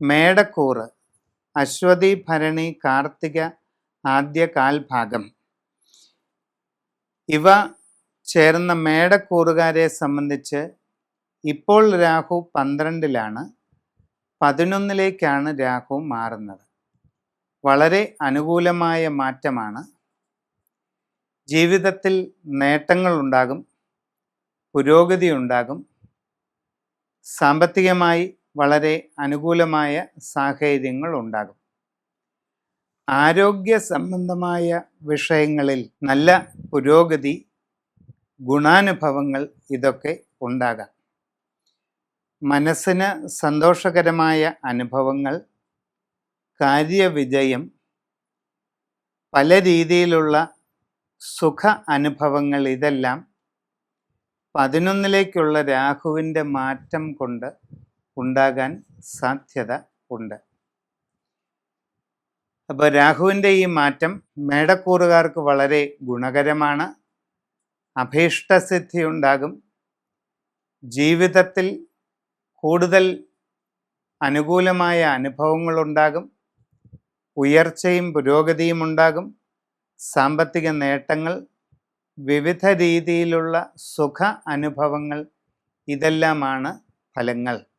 മേടക്കൂറ് അശ്വതി ഭരണി കാർത്തിക ആദ്യ കാൽഭാഗം. ഇവ ചേർന്ന മേടക്കൂറുകാരെ സംബന്ധിച്ച് ഇപ്പോൾ രാഹു പന്ത്രണ്ടിലാണ് പതിനൊന്നിലേക്കാണ് രാഹു മാറുന്നത്. വളരെ അനുകൂലമായ മാറ്റമാണ്. ജീവിതത്തിൽ നേട്ടങ്ങൾ ഉണ്ടാകും പുരോഗതി ഉണ്ടാകും. സാമ്പത്തികമായി വളരെ അനുകൂലമായ സാഹചര്യങ്ങൾ ഉണ്ടാകും ആരോഗ്യ സംബന്ധമായ വിഷയങ്ങളിൽ നല്ല പുരോഗതി ഗുണാനുഭവങ്ങൾ ഇതൊക്കെ ഉണ്ടാകാം. മനസ്സിന് സന്തോഷകരമായ അനുഭവങ്ങൾ കാര്യവിജയം പല രീതിയിലുള്ള സുഖ അനുഭവങ്ങൾ ഇതെല്ലാം പതിനൊന്നിലേക്കുള്ള രാഹുവിന്റെ മാറ്റം കൊണ്ട് ഉണ്ടാകാൻ സാധ്യത ഉണ്ട്. അപ്പോൾ രാഹുവിന്റെ ഈ മാറ്റം മേടക്കൂറുകാർക്ക് വളരെ ഗുണകരമാണ്. അഭീഷ്ടസിദ്ധി ഉണ്ടാകും. ജീവിതത്തിൽ കൂടുതൽ അനുകൂലമായ അനുഭവങ്ങളുണ്ടാകും ഉയർച്ചയും പുരോഗതിയും ഉണ്ടാകും. സാമ്പത്തിക നേട്ടങ്ങൾ വിവിധ രീതിയിലുള്ള സുഖ അനുഭവങ്ങൾ ഇതെല്ലാമാണ് ഫലങ്ങൾ.